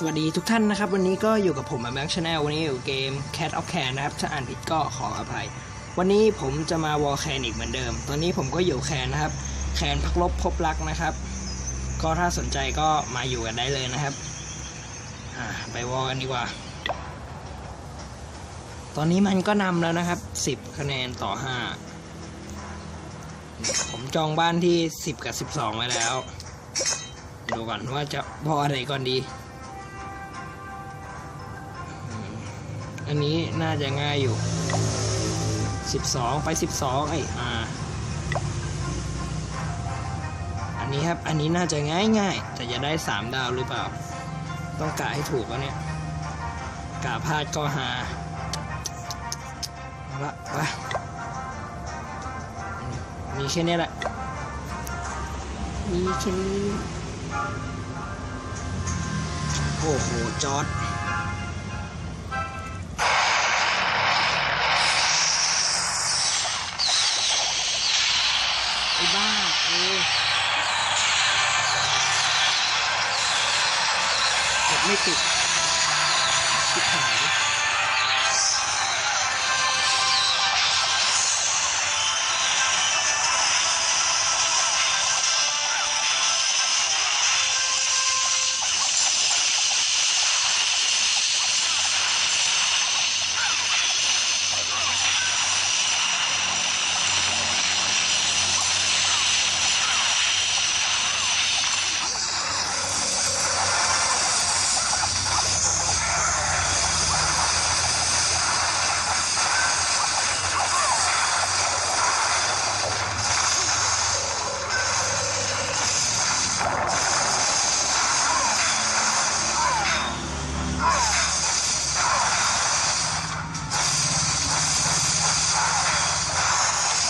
สวัสดีทุกท่านนะครับ วันนี้ก็อยู่กับผมแม็กชาแนลวันนี้อยู่เกม Cat of Can นะครับ ถ้าอ่านผิดก็ขออภัย วันนี้ผมจะมาวอลแคนอีกเหมือนเดิม ตอนนี้ผมก็อยู่แคนนะครับ แคนพักลบพบรักนะครับ ก็ถ้าสนใจก็มาอยู่กันได้เลยนะครับไปวอลกันดีกว่า ตอนนี้มันก็นำแล้วนะครับ 10 คะแนนต่อ 5 ผมจองบ้านที่ 10 กับ 12 ไว้แล้ว ดูก่อนว่าจะพออะไรก่อนดี อันนี้น่าจะง่ายอยู่ 12 ไป 12 ไอ้อ่าอันนี้ครับ อันนี้น่าจะง่ายง่ายๆแต่จะได้ 3 ดาวหรือเปล่า ต้องกะให้ถูกวะเนี่ยกะพลาดก็หาเอาละไปมีแค่นี้แหละ มีแค่นี้ โอ้โห จอร์ด ไม่ติด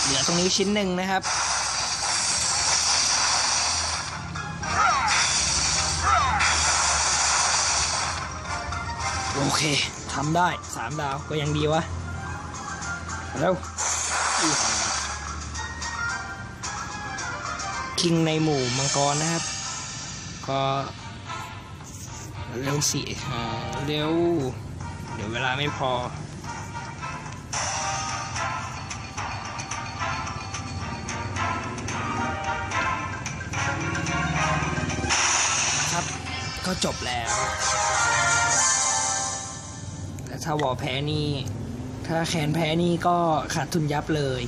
เหลือตรงนี้ชิ้นหนึ่งนะครับ โอเคทำได้สามดาวก็ยังดีวะเร็วคิงในหมู่มังกรนะครับ ก็เร็วสิอ่าเร็วเดี๋ยวเวลาไม่พอ ก็จบแล้ว แต่ถ้าวอแพ้นี่ ถ้าแคนแพ้นี่ก็ขาดทุนยับเลย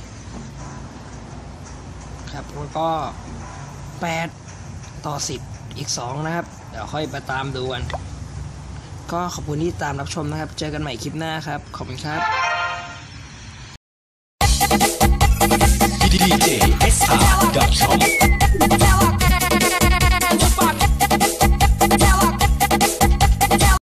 ครับแล้วก็ 8 ต่อ 10 อีก 2 นะครับ เดี๋ยวค่อยไปตามดูกันก็ขอบคุณที่ตามรับชมนะครับ เจอกันใหม่คลิปหน้าครับ ขอบคุณครับ DJ SR